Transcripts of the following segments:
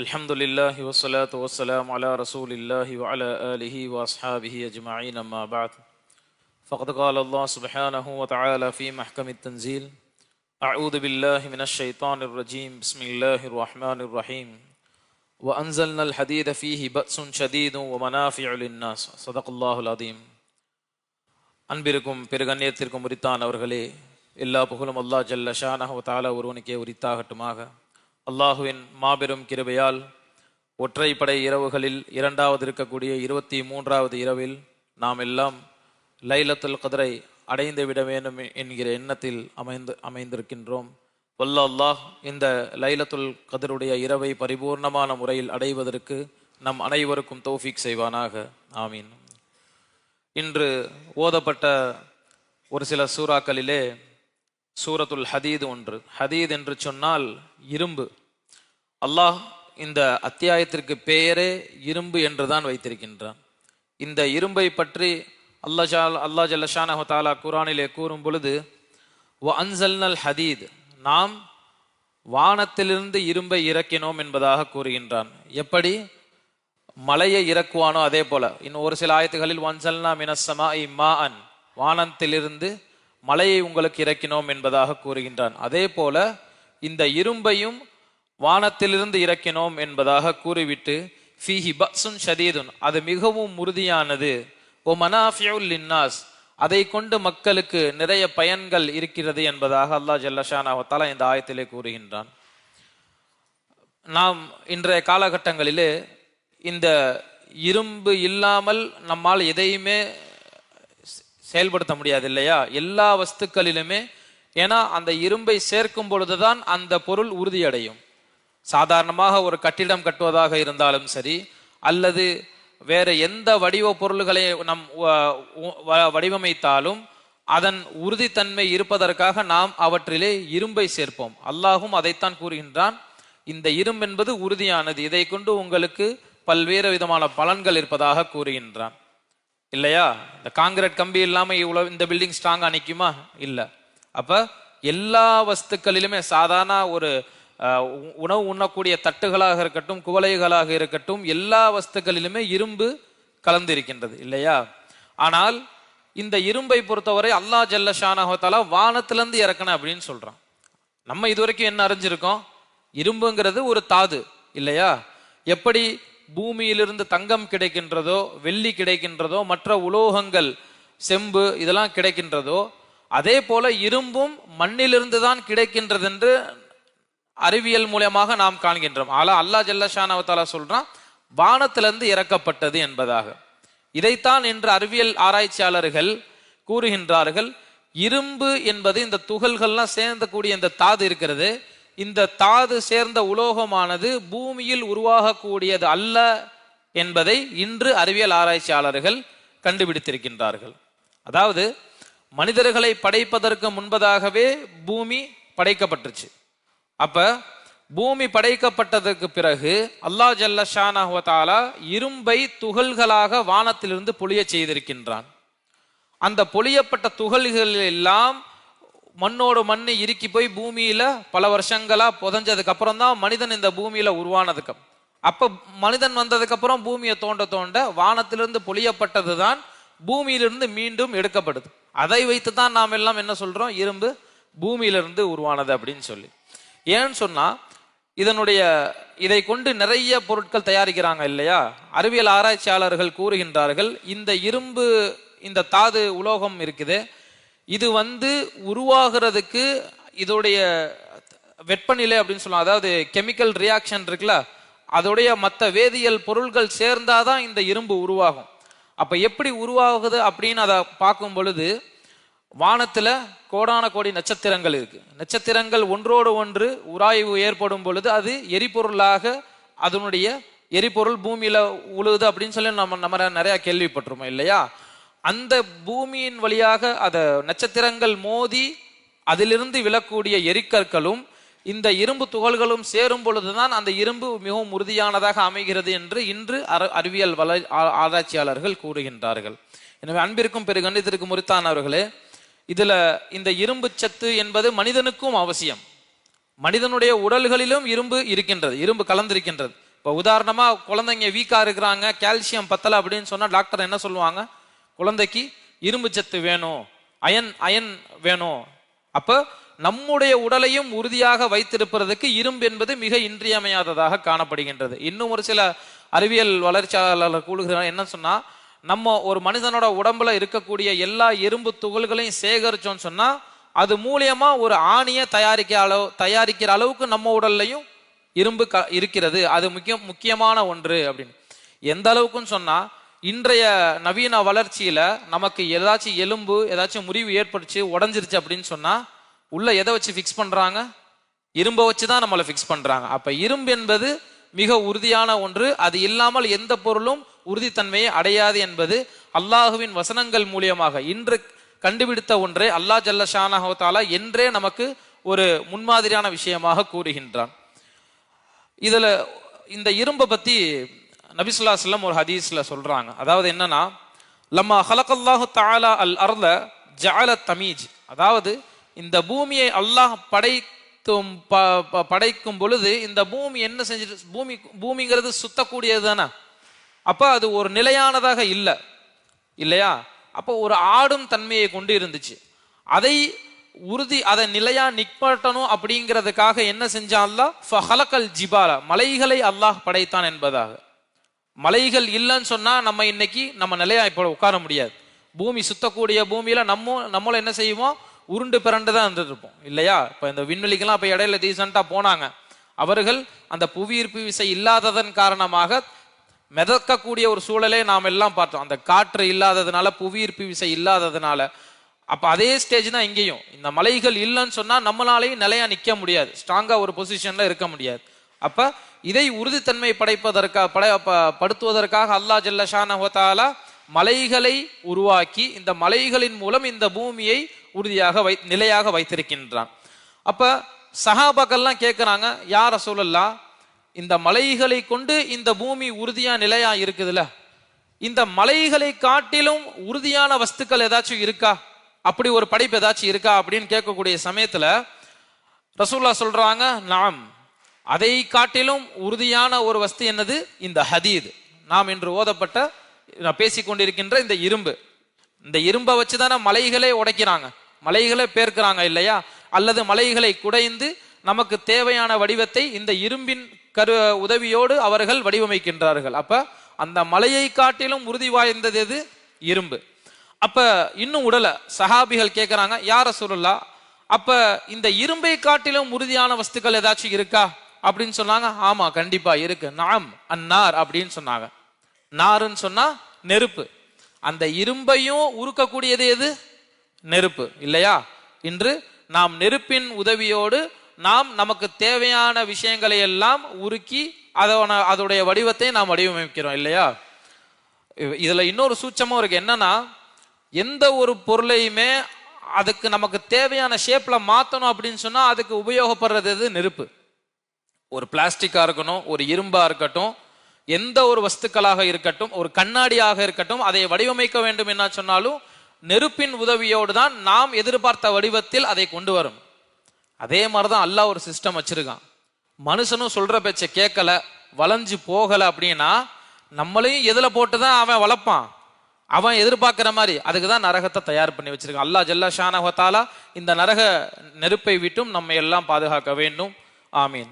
الحمد لله والصلاة والسلام على رسول الله وعلى آله وأصحابه أجمعين أما بعد فقد قال الله سبحانه وتعالى في محكم التنزيل أعوذ بالله من الشيطان الرجيم بسم الله الرحمن الرحيم وأنزلنا الحديد فيه بأس شديد ومنافع للناس صدق الله العظيم அன்பிற்கும் பெருகண்ணியத்திற்கும் உரித்தானவர்களே எல்லா புகழும் அல்லாஹ் ஜல்ல ஷானஹு தாலா ஒருவனுக்கே உரித்தாகட்டுமாக அல்லாஹுவின் மாபெரும் கிருபையால் ஒற்றைப்படை இரவுகளில் இரண்டாவது இருக்கக்கூடிய இருபத்தி மூன்றாவது இரவில் நாம் எல்லாம் லைலத்துல் கதரை அடைந்து விட வேண்டும் என்கிற எண்ணத்தில் அமைந்து அமைந்திருக்கின்றோம். வல்ல அல்லாஹ் இந்த லைலத்துல் கதருடைய இரவை பரிபூர்ணமான முறையில் அடைவதற்கு நம் அனைவருக்கும் தௌஃபிக் செய்வானாக. ஆமீன். இன்று ஓதப்பட்ட ஒரு சில சூறாக்களிலே சூரத்துல் ஹதீது ஒன்று. ஹதீத் என்று சொன்னால் இரும்பு. அல்லாஹ் இந்த அத்தியாயத்திற்கு பெயரே இரும்பு என்றுதான் வைத்திருக்கின்றான். இந்த இரும்பை பற்றி அல்லா ஜால் அல்லா ஜல்லஷானஹு தாலா குரானிலே கூறும் பொழுது வ அன்சல்னல் ஹதீத். நாம் வானத்திலிருந்து இரும்பை இறக்கினோம் என்பதாக கூறுகின்றான். எப்படி? மலையை இறக்குவானோ அதே போல. இன்னும் ஒரு சில ஆயத்துகளில் வன்சல்னா மினசமா இம்மா அன் வானத்திலிருந்து மலையை உங்களுக்கு இறக்கினோம் என்பதாக கூறுகின்றான். அதே போல இந்த இரும்பையும் வானத்திலிருந்து இறக்கினோம் என்பதாக கூறிவிட்டு ஃபீஹி பக்சுன் ஷதீதுன். அது மிகவும் உறுதியானது. ஓ மனாஃபியுல் லின்னாஸ். அதை கொண்டு மக்களுக்கு நிறைய பயன்கள் இருக்கிறது என்பதாக அல்லாஹ் ஜல்லஷானாவத்தாலா இந்த ஆயத்திலே கூறுகின்றான். நாம் இன்றைய காலகட்டங்களிலே இந்த இரும்பு இல்லாமல் நம்மால் எதையுமே செயல்படுத்த முடியாது இல்லையா? எல்லா வஸ்துக்களிலுமே ஏன்னா அந்த இரும்பை சேர்க்கும் பொழுதுதான் அந்த பொருள் உறுதியடையும். சாதாரணமாக ஒரு கட்டிடம் கட்டுவதாக இருந்தாலும் சரி அல்லது வேற எந்த வடிவ பொருள்களை நம் வடிவமைத்தாலும் அதன் உறுதித்தன்மை இருப்பதற்காக நாம் அவற்றிலே இரும்பை சேர்ப்போம். அல்லாஹும் அதைத்தான் கூறுகின்றான். இந்த இரும்பு என்பது உறுதியானது. இதை கொண்டு உங்களுக்கு பல்வேறு விதமான பலன்கள் இருப்பதாக கூறுகின்றான். இல்லையா? இந்த காங்கிரட் கம்பி இல்லாமல் இவ்வளோ இந்த பில்டிங் ஸ்ட்ராங்காக நிற்குமா இல்லை. அப்போ எல்லா வஸ்துக்களிலுமே சாதாரண ஒரு உணவு உண்ணக்கூடிய தட்டுகளாக இருக்கட்டும் குவளைகளாக இருக்கட்டும் எல்லா வஸ்துக்களிலுமே இரும்பு கலந்து இருக்கின்றது இல்லையா? ஆனால் இந்த இரும்பை பொறுத்தவரை அல்லாஹ் ஜல்ல ஷானஹாலா வானத்திலேருந்து இறக்கணும் அப்படின்னு சொல்கிறான் நம்ம இதுவரைக்கும் என்ன அறிஞ்சிருக்கோம்? இரும்புங்கிறது ஒரு தாது இல்லையா? எப்படி பூமியிலிருந்து தங்கம் கிடைக்கின்றதோ வெள்ளி கிடைக்கின்றதோ மற்ற உலோகங்கள் செம்பு இதெல்லாம் கிடைக்கின்றதோ அதே போல இரும்பும் மண்ணிலிருந்து தான் கிடைக்கின்றது என்று அறிவியல் மூலியமாக நாம் காண்கின்றோம். ஆலா அல்லா ஜல்லஷானவத்தாலா சொல்றான் வானத்திலிருந்து இறக்கப்பட்டது என்பதாக. இதைத்தான் என்று அறிவியல் ஆராய்ச்சியாளர்கள் கூறுகின்றார்கள். இரும்பு என்பது இந்த துகள்கள்லாம் சேர்ந்தக்கூடிய இந்த தாது இருக்கிறது. இந்த தாது சேர்ந்த உலோகமானது பூமியில் உருவாகக்கூடியது அல்ல என்பதை இன்று அறிவியல் ஆராய்ச்சியாளர்கள் கண்டுபிடித்திருக்கின்றார்கள். அதாவது மனிதர்களை படைப்பதற்கு முன்பதாகவே பூமி படைக்கப்பட்டுச்சு. அப்ப பூமி படைக்கப்பட்டதற்கு பிறகு அல்லாஹ் ஜல்ல ஷானஹாலா இரும்பை துகள்களாக வானத்திலிருந்து பொழிய செய்திருக்கின்றான். அந்த பொழியப்பட்ட துகள்கள் எல்லாம் மண்ணோட மண்ணு இறுக்கி போய் பூமியில பல வருஷங்களா புதஞ்சதுக்கு அப்புறம் தான் மனிதன் இந்த பூமியில உருவானதுக்கு. அப்ப மனிதன் வந்ததுக்கு அப்புறம் பூமியை தோண்ட தோண்ட வானத்திலிருந்து பொழியப்பட்டது தான் பூமியிலிருந்து மீண்டும் எடுக்கப்படுது. அதை வைத்து தான் நாம் எல்லாம் என்ன சொல்றோம்? இரும்பு பூமியிலிருந்து உருவானது அப்படின்னு சொல்லி. ஏன்னு சொன்னா இதனுடைய இதை கொண்டு நிறைய பொருட்கள் தயாரிக்கிறாங்க இல்லையா? அறிவியல் ஆராய்ச்சியாளர்கள் கூறுகின்றார்கள் இந்த இரும்பு இந்த தாது உலோகம் இருக்குது இது வந்து உருவாகிறதுக்கு இதோடைய வெப்பநிலை அப்படின்னு சொல்லலாம். அதாவது கெமிக்கல் ரியாக்ஷன் இருக்குல்ல அதோடைய மற்ற வேதியியல் பொருள்கள் சேர்ந்தாதான் இந்த இரும்பு உருவாகும். அப்ப எப்படி உருவாகுது அப்படின்னு அதை பார்க்கும் பொழுது வானத்துல கோடான கோடி நட்சத்திரங்கள் இருக்கு. நட்சத்திரங்கள் ஒன்றோடு ஒன்று உராய்வு ஏற்படும் பொழுது அது எரிபொருளாக அதனுடைய எரிபொருள் பூமியில உழுது அப்படின்னு சொல்லி நம்ம நம்ம நிறைய கேள்விப்பட்டிருப்போம் இல்லையா? அந்த பூமியின் வழியாக அத நட்சத்திரங்கள் மோதி அதிலிருந்து விழக்கூடிய எரிக்கற்களும் இந்த இரும்பு துகள்களும் சேரும் பொழுதுதான் அந்த இரும்பு மிகவும் உறுதியானதாக அமைகிறது என்று இன்று அறிவியல் வள ஆராய்ச்சியாளர்கள் கூறுகின்றார்கள். எனவே அன்பிற்கும் பெரு கண்டித்திற்கும் முறித்தானவர்களே இதுல இந்த இரும்பு சத்து என்பது மனிதனுக்கும் அவசியம். மனிதனுடைய உடல்களிலும் இரும்பு இருக்கின்றது இரும்பு கலந்திருக்கின்றது. இப்போ உதாரணமா குழந்தைங்க வீக்கா இருக்கிறாங்க கால்சியம் பத்தலை அப்படின்னு சொன்னா டாக்டர் என்ன சொல்லுவாங்க? குழந்தைக்கு இரும்பு சத்து வேணும் அயன் அயன் வேணும். அப்ப நம்முடைய உடலையும் உறுதியாக வைத்திருப்பதற்கு இரும்பு என்பது மிக இன்றியமையாததாக காணப்படுகின்றது. இன்னும் ஒரு சில அறிவியல் வளர்ச்சியாளர்கள் கூறுகிறார் என்ன சொன்னா நம்ம ஒரு மனிதனோட உடம்புல இருக்கக்கூடிய எல்லா இரும்பு துகள்களையும் சேகரிச்சோம்னு சொன்னா அது மூலியமா ஒரு ஆணியை தயாரிக்க அளவு தயாரிக்கிற அளவுக்கு நம்ம உடல்லையும் இரும்பு க இருக்கிறது. அது முக்கிய முக்கியமான ஒன்று அப்படின்னு. எந்த அளவுக்குன்னு சொன்னா இன்றைய நவீன வளர்ச்சியில நமக்கு ஏதாச்சும் எலும்பு ஏதாச்சும் முறிவு ஏற்பட்டுச்சு உடஞ்சிருச்சு அப்படின்னு சொன்னா உள்ள எதை வச்சு ஃபிக்ஸ் பண்றாங்க? இரும்பை வச்சு தான் நம்மளை ஃபிக்ஸ் பண்றாங்க. அப்ப இரும்பு என்பது மிக உறுதியான ஒன்று. அது இல்லாமல் எந்த பொருளும் உறுதித்தன்மையை அடையாது என்பது அல்லாஹுவின் வசனங்கள் மூலியமாக. இன்று கண்டுபிடித்த ஒன்றே அல்லாஹ் ஜல்ல ஷானஹாலா என்றே நமக்கு ஒரு முன்மாதிரியான விஷயமாக கூறுகின்றான். இதுல இந்த இரும்பை பத்தி நபிசுல்லா சொல்லம் ஒரு ஹதீஸ்ல சொல்றாங்க. அதாவது என்னன்னா லம்மா ஹலகல்லாஹு தாலா அல் அர்ல ஜால தமீஜ். அதாவது இந்த பூமியை அல்லாஹ் படைத்தும் ப- ப- படைக்கும் பொழுது இந்த பூமி என்ன செஞ்சுட்டு பூமி பூமிங்கிறது சுத்தக்கூடியது தானே? அப்போ அது ஒரு நிலையானதாக இல்லை. இல்லையா? அப்போ ஒரு ஆடும் தன்மையை கொண்டு இருந்துச்சு. அதை உறுதி அதை நிலையா நிப்பாட்டணும் அப்படிங்கிறதுக்காக என்ன செஞ்சான் அல்லாஹ்? ஃபஹலக்கல் ஜிபாலா. மலைகளை அல்லாஹ் படைத்தான் என்பதாக. மலைகள் இல்லைன்னு சொன்னால் நம்ம இன்னைக்கு நம்ம நிலையா இப்போ உட்கார முடியாது. பூமி சுத்தக்கூடிய பூமியில் நம்ம நம்மளும் என்ன செய்வோம்? உருண்டு பிறண்டு தான் இருந்துட்டு இல்லையா? இப்போ இந்த விண்வெளிக்கெல்லாம் இப்போ இடையில ரீசெண்டாக போனாங்க. அவர்கள் அந்த புவியீர்ப்பு விசை இல்லாததன் காரணமாக மிதக்கக்கூடிய ஒரு சூழலை நாம் எல்லாம் பார்த்தோம். அந்த காற்று இல்லாததுனால புவியீர்ப்பு விசை இல்லாததுனால. அப்போ அதே ஸ்டேஜ் தான் இங்கேயும். இந்த மலைகள் இல்லைன்னு சொன்னால் நம்மளாலையும் நிலையா நிற்க முடியாது. ஸ்ட்ராங்காக ஒரு பொசிஷனில் இருக்க முடியாது. அப்போ இதை உறுதித்தன்மை படைப்பதற்காக படை படுத்துவதற்காக அல்லாஹ் ஜல்லஷானஹாலா மலைகளை உருவாக்கி இந்த மலைகளின் மூலம் இந்த பூமியை உறுதியாக வை நிலையாக வைத்திருக்கின்றான். அப்ப சஹாபாக்கள்லாம் கேட்குறாங்க யார் ரசூலல்லா இந்த மலைகளை கொண்டு இந்த பூமி உறுதியா நிலையா இருக்குதுல்ல இந்த மலைகளை காட்டிலும் உறுதியான வஸ்துக்கள் ஏதாச்சும் இருக்கா? அப்படி ஒரு படைப்பு ஏதாச்சும் இருக்கா? அப்படின்னு கேட்கக்கூடிய சமயத்துல ரசூல்லா சொல்றாங்க நாம் அதை காட்டிலும் உறுதியான ஒரு வஸ்து என்னது? இந்த ஹதீத். நாம் இன்று ஓதப்பட்ட நான் பேசிக்கொண்டிருக்கின்ற இந்த இரும்பு. இந்த இரும்பை வச்சு தானே மலைகளே உடைக்கிறாங்க. மலைகளை பேர்க்கிறாங்க இல்லையா? அல்லது மலைகளை குடைந்து நமக்கு தேவையான வடிவத்தை இந்த இரும்பின் கரு உதவியோடு அவர்கள் வடிவமைக்கின்றார்கள். அப்ப அந்த மலையை காட்டிலும் உறுதி வாய்ந்தது எது? இரும்பு. அப்ப இன்னும் உடல சஹாபிகள் கேட்கிறாங்க யார சொல்லலா அப்ப இந்த இரும்பை காட்டிலும் உறுதியான வஸ்துக்கள் ஏதாச்சும் இருக்கா? அப்படின்னு சொன்னாங்க. ஆமா கண்டிப்பா இருக்கு. நாம் அந்நார் அப்படின்னு சொன்னாங்க. நாருன்னு சொன்னா நெருப்பு. அந்த இரும்பையும் உருக்கக்கூடியது எது? நெருப்பு. இல்லையா? இன்று நாம் நெருப்பின் உதவியோடு நாம் நமக்கு தேவையான விஷயங்களை எல்லாம் உருக்கி அதோட அதோடைய வடிவத்தை நாம் வடிவமைக்கிறோம் இல்லையா? இதுல இன்னொரு சூச்சமும் இருக்கு. என்னன்னா எந்த ஒரு பொருளையுமே அதுக்கு நமக்கு தேவையான ஷேப்ல மாத்தணும் அப்படின்னு சொன்னா அதுக்கு உபயோகப்படுறது எது? நெருப்பு. ஒரு பிளாஸ்டிக்காக இருக்கணும் ஒரு இரும்பாக இருக்கட்டும் எந்த ஒரு வஸ்துக்களாக இருக்கட்டும் ஒரு கண்ணாடியாக இருக்கட்டும் அதை வடிவமைக்க வேண்டும் என்ன சொன்னாலும் நெருப்பின் உதவியோடு தான் நாம் எதிர்பார்த்த வடிவத்தில் அதை கொண்டு வரும். அதே மாதிரி தான் அல்லாஹ் ஒரு சிஸ்டம் வச்சிருக்கான். மனுஷனும் சொல்ற பேச்சை கேட்கல வளைஞ்சு போகலை அப்படின்னா நம்மளையும் எதில் போட்டு தான் அவன் வளர்ப்பான். அவன் எதிர்பார்க்குற மாதிரி அதுக்கு தான் நரகத்தை தயார் பண்ணி வச்சிருக்கான். அல்லாஹ் ஜல்லா ஷானஹத்தாலா இந்த நரக நெருப்பை விட்டும் நம்ம எல்லாம் பாதுகாக்க வேண்டும். ஆமீன்.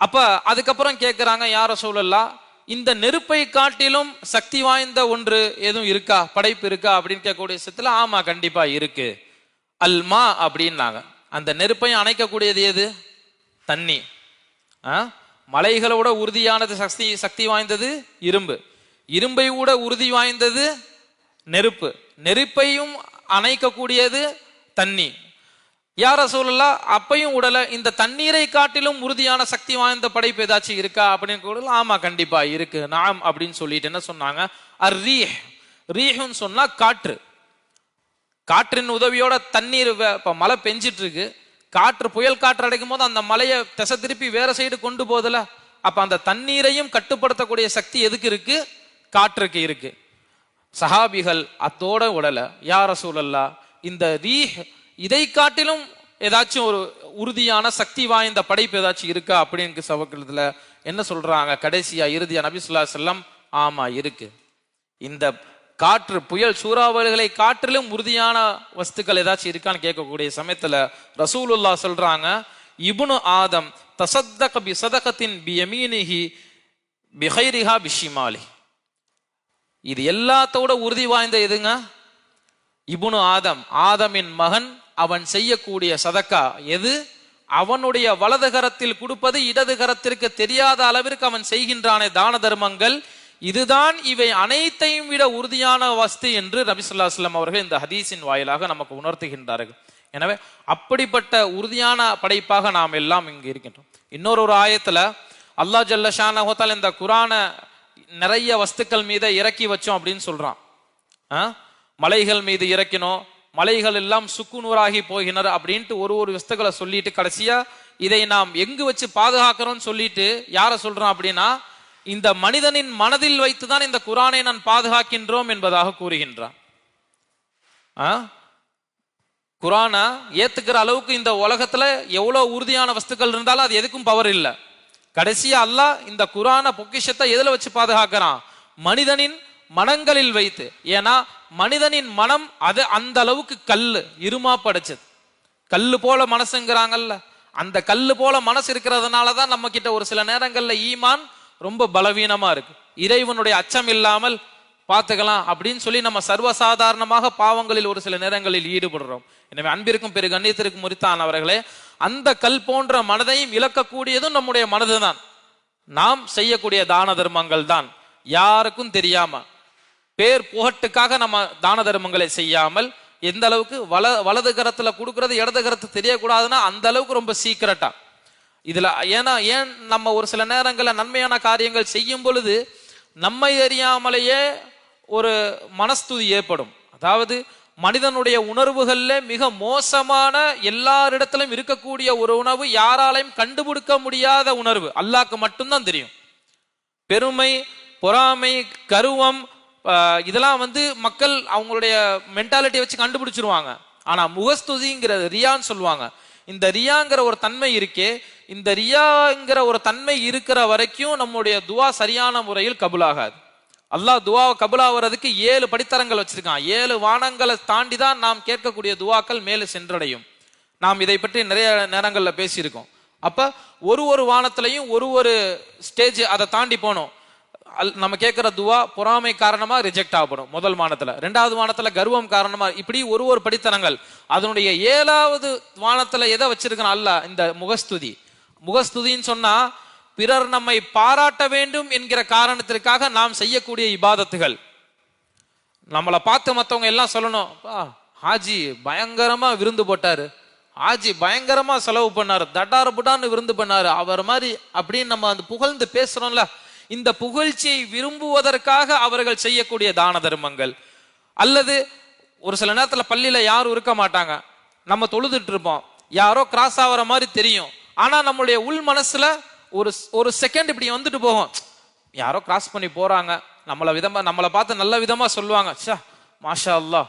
அப்ப அதுக்கப்புறம் கேட்கிறாங்க யார சூழல்லா இந்த நெருப்பை காட்டிலும் சக்தி வாய்ந்த ஒன்று எதுவும் இருக்கா? படைப்பு இருக்கா? அப்படின்னு கேட்கக்கூடிய விஷயத்துல ஆமா கண்டிப்பா இருக்கு. அல்மா அப்படின்னாங்க. அந்த நெருப்பையும் அணைக்கக்கூடியது எது? தண்ணி. ஆ? மலைகளோட உறுதியானது சக்தி சக்தி வாய்ந்தது இரும்பு. இரும்பை விட உறுதி வாய்ந்தது நெருப்பு. நெருப்பையும் அணைக்கக்கூடியது தண்ணி. யார சூழலா அப்பையும் உடல இந்த தண்ணீரை காட்டிலும் உறுதியான சக்தி வாய்ந்த படைப்பு ஏதாச்சும் இருக்கா? அப்படின்னு கூட ஆமா கண்டிப்பா இருக்கு. நாம் அப்படின்னு சொல்லிட்டு என்ன சொன்னாங்க? அர் ரீஹ் ரீஹுன்னு சொன்னா காற்று. காற்றின் உதவியோட தண்ணீர் வே- இப்ப மழை பெஞ்சிட்டு இருக்கு காற்று புயல் காற்று அடைக்கும் போது அந்த மலையை திசை திருப்பி வேற சைடு கொண்டு போகுதுல. அப்ப அந்த தண்ணீரையும் கட்டுப்படுத்தக்கூடிய சக்தி எதுக்கு இருக்கு? காற்றுக்கு இருக்கு. சஹாபிகள் அத்தோட உடல யார சூழல்லா இந்த ரீஹ் இதை காட்டிலும் ஏதாச்சும் ஒரு உறுதியான சக்தி வாய்ந்த படைப்பு ஏதாச்சும் இருக்கா அப்படின்னு சவக்கிறதுல என்ன சொல்றாங்க? கடைசியா இறுதியா நபிசுல்லா செல்லம் ஆமா இருக்கு. இந்த காற்று புயல் சூறாவளிகளை காற்றிலும் உறுதியான வஸ்துக்கள் ஏதாச்சும் இருக்கான்னு கேட்கக்கூடிய சமயத்துல ரசூலுல்லாஹ் சொல்றாங்க இபுனு ஆதம் தசத்தக பி சதகத்தின் பி பிஹைரிஹா பிஷிமாலி இது எல்லாத்தோட உறுதி வாய்ந்த எதுங்க? இபுனு ஆதம் ஆதமின் மகன் அவன் செய்யக்கூடிய சதக்கா எது? அவனுடைய வலது கரத்தில் கொடுப்பது இடது கரத்திற்கு தெரியாத அளவிற்கு அவன் செய்கின்றானே தான தர்மங்கள். இதுதான் இவை அனைத்தையும் விட உறுதியான வஸ்து என்று நபி அவர்கள் இந்த ஹதீஸின் வாயிலாக நமக்கு உணர்த்துகின்றார்கள். எனவே அப்படிப்பட்ட உறுதியான படைப்பாக நாம் எல்லாம் இங்கு இருக்கின்றோம். இன்னொரு ஒரு ஆயத்துல அல்லாஹ் ஜல்லஷான ஹோத்தால் இந்த குரான நிறைய வஸ்துக்கள் மீத இறக்கி வச்சோம் அப்படின்னு சொல்றான். ஆ? மலைகள் மீது இறக்கினோம். மலைகள் எல்லாம் சுக்குநூறாகி போகினர் அப்படின்ட்டு ஒரு ஒரு விஸ்தகளை சொல்லிட்டு கடைசியா இதை நாம் எங்கு வச்சு பாதுகாக்கிறோம்னு சொல்லிட்டு யார சொல்றோம் அப்படின்னா இந்த மனிதனின் மனதில் வைத்துதான் இந்த குரானை நான் பாதுகாக்கின்றோம் என்பதாக கூறுகின்றான். ஆ? குரானை ஏத்துக்கிற அளவுக்கு இந்த உலகத்துல எவ்வளவு உறுதியான வஸ்துக்கள் இருந்தாலும் அது எதுக்கும் பவர் இல்லை. கடைசியா அல்லாஹ் இந்த குரான பொக்கிஷத்தை எதுல வச்சு பாதுகாக்கிறான்? மனிதனின் மனங்களில் வைத்து. ஏன்னா மனிதனின் மனம் அது அந்த அளவுக்கு கல் இருமா படைச்சது. கல் போல மனசுங்கிறாங்கல்ல. அந்த கல் போல மனசு இருக்கிறதுனால தான் நம்ம கிட்ட ஒரு சில நேரங்கள்ல ஈமான் ரொம்ப பலவீனமா இருக்கு. இறைவனுடைய அச்சம் இல்லாமல் பார்த்துக்கலாம் அப்படின்னு சொல்லி நம்ம சர்வசாதாரணமாக பாவங்களில் ஒரு சில நேரங்களில் ஈடுபடுறோம். எனவே அன்பிற்கும் பெரு கண்ணியத்திற்கும் முறித்தான் அவர்களே அந்த கல் போன்ற மனதையும் இழக்கக்கூடியதும் நம்முடைய மனதுதான். நாம் செய்யக்கூடிய தான தர்மங்கள் தான் யாருக்கும் தெரியாம பேர் புகட்டுக்காக நம்ம தான தர்மங்களை செய்யாமல் எந்த அளவுக்கு வல வலது கரத்துல கொடுக்கறது இடது கரத்து தெரியக்கூடாதுன்னா அந்த அளவுக்கு ரொம்ப சீக்கிரட்டா இதுல ஏன்னா ஏன் நம்ம ஒரு சில நேரங்களில் நன்மையான காரியங்கள் செய்யும் பொழுது நம்மை அறியாமலேயே ஒரு மனஸ்துதி ஏற்படும். அதாவது மனிதனுடைய உணர்வுகள்ல மிக மோசமான எல்லாரிடத்திலும் இருக்கக்கூடிய ஒரு உணவு யாராலையும் கண்டுபிடிக்க முடியாத உணர்வு. அல்லாக்கு மட்டும்தான் தெரியும். பெருமை பொறாமை கருவம் இதெல்லாம் வந்து மக்கள் அவங்களுடைய மென்டாலிட்டியை வச்சு கண்டுபிடிச்சிருவாங்க. ஆனா முகஸ்துதிங்கிறது ரியான்னு சொல்லுவாங்க. இந்த ரியாங்கிற ஒரு தன்மை இருக்கே இந்த ரியாங்கிற ஒரு தன்மை இருக்கிற வரைக்கும் நம்முடைய துவா சரியான முறையில் கபுலாகாது. அல்லாஹ் துவாவை கபுலாகிறதுக்கு ஏழு படித்தரங்கள் வச்சிருக்கான். ஏழு வானங்களை தாண்டி தான் நாம் கேட்கக்கூடிய துவாக்கள் மேலே சென்றடையும். நாம் இதை பற்றி நிறைய நேரங்களில் பேசியிருக்கோம். அப்போ ஒரு ஒரு வானத்திலையும் ஒரு ஒரு ஸ்டேஜ் அதை தாண்டி போனோம். அல்- நம்ம கேட்குற துவா பொறாமை காரணமா ரிஜெக்ட் ஆகப்படும் முதல் வானத்துல. ரெண்டாவது வானத்துல கர்வம் காரணமா இப்படி ஒரு ஒரு படித்தனங்கள். அதனுடைய ஏழாவது வானத்துல எதை வச்சிருக்கான் அல்ல இந்த முகஸ்துதி. முகஸ்துதின்னு சொன்னா பிறர் நம்மை பாராட்ட வேண்டும் என்கிற காரணத்திற்காக நாம் செய்யக்கூடிய இபாதத்துகள். நம்மளை பார்த்து மற்றவங்க எல்லாம் சொல்லணும் ஹாஜி பயங்கரமா விருந்து போட்டாரு. ஹாஜி பயங்கரமா செலவு பண்ணாரு. தட்டார புட்டான்னு விருந்து பண்ணாரு. அவர் மாதிரி அப்படின்னு நம்ம அந்த புகழ்ந்து பேசுறோம்ல இந்த புகழ்ச்சியை விரும்புவதற்காக அவர்கள் செய்யக்கூடிய தான தர்மங்கள். அல்லது ஒரு சில நேரத்தில் பள்ளியில் யாரும் இருக்க மாட்டாங்க. நம்ம தொழுதுட்டு இருப்போம். யாரோ கிராஸ் ஆகிற மாதிரி தெரியும். ஆனால் நம்மளுடைய உள் மனசுல ஒரு ஒரு செகண்ட் இப்படி வந்துட்டு போகும். யாரோ கிராஸ் பண்ணி போறாங்க. நம்மளை விதமா நம்மளை பார்த்து நல்ல விதமா சொல்லுவாங்க. ச்சே மாஷா அல்லா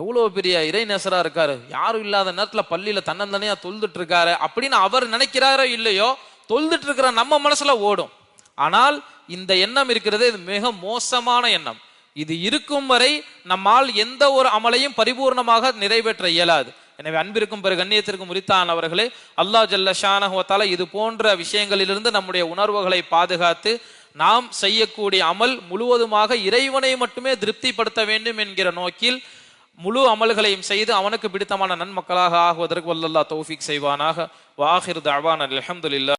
எவ்வளோ பெரிய இறைநேசரா இருக்காரு. யாரும் இல்லாத நேரத்தில் பள்ளியில் தன்னந்தனியாக தொழுதுட்டு இருக்காரு. அப்படின்னு அவர் நினைக்கிறாரோ இல்லையோ தொழுதுட்டு இருக்கிற நம்ம மனசுல ஓடும். ஆனால் இந்த எண்ணம் இருக்கிறது இது மிக மோசமான எண்ணம். இது இருக்கும் வரை நம்மால் எந்த ஒரு அமலையும் பரிபூர்ணமாக நிறைவேற்ற இயலாது. எனவே அன்பிற்கும் பிறகு கண்ணியத்திற்கும் உரித்தான் அவர்களே அல்லாஹ் ஜல்ல ஷானஹுவத்தால இது போன்ற விஷயங்களிலிருந்து நம்முடைய உணர்வுகளை பாதுகாத்து நாம் செய்யக்கூடிய அமல் முழுவதுமாக இறைவனை மட்டுமே திருப்திப்படுத்த வேண்டும் என்கிற நோக்கில் முழு அமல்களையும் செய்து அவனுக்கு பிடித்தமான நன்மக்களாக ஆகுவதற்கு வல்லல்லா தௌஃபிக் செய்வானாக. வாஹிர் தவான் அலமதுல்லா